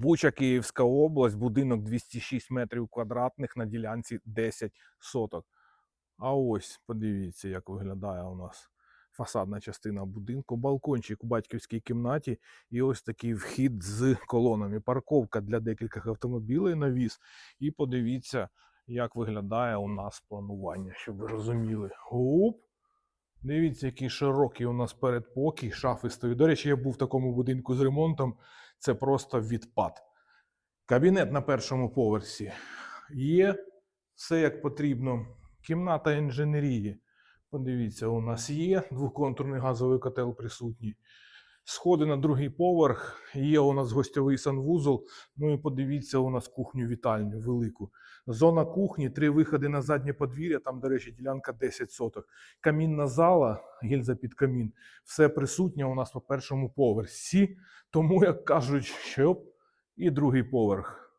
Буча, Київська область, будинок 206 метрів квадратних на ділянці 10 соток. А ось подивіться, як виглядає у нас фасадна частина будинку, балкончик у батьківській кімнаті, і ось такий вхід з колонами. Парковка для декількох автомобілей навіс. І подивіться, як виглядає у нас планування, щоб ви розуміли. Оп! Дивіться, який широкий у нас передпокій, шафи стоять. До речі, я був в такому будинку з ремонтом. Це просто відпад. Кабінет на першому поверсі. Є все як потрібно. Кімната інженерії. Подивіться, у нас є двоконтурний газовий котел присутній. Сходи на другий поверх. Є у нас гостьовий санвузол. Ну і подивіться, у нас кухню вітальню велику. Зона кухні, три виходи на заднє подвір'я. Там, до речі, ділянка 10 соток. Камінна зала, гільза під камін. Все присутнє у нас по першому поверсі. Тому, як кажуть, що і другий поверх.